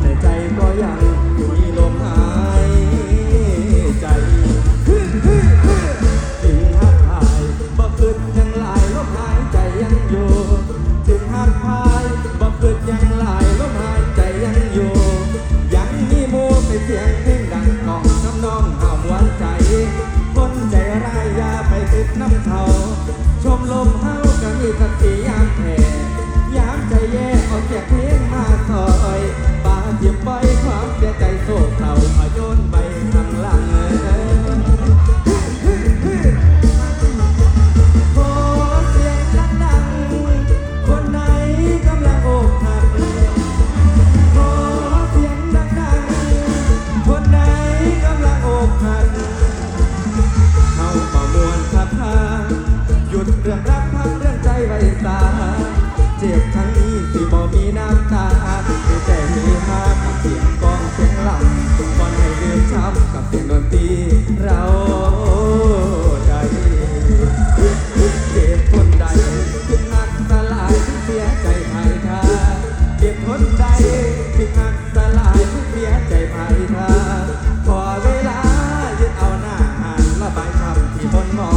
แต่ใจก็ยังมีลมหายใจถึงหักพาบ่คืดยังหลลมหายใจยังอยู่ถึงหักพาบ่คืดยังหลลมหายใจยังอยู่ ยังมีโมไปเสียงเพลงดังกองน้ำองห้ามวนใจ คนใจรยาไปติดน้ำเทาชมลมเฮากันมีสติยามแผ่ รักพักเรื่องใจไว้สาเจ็บทั้งนี้ที่บ่มีน้ำตามีแต่มีหากับเสียงกองเสียงหลับทุนให้ลืมช้ำกับเสียงดนตรีเราใจเจ็บคนใดถึงหักสลายเสียใจไทยทาเจ็บคนใดถึงหักสลายเสียใจไทยทาขอเวลายึดเอาหน้าหันระบายคำที่ทนมอง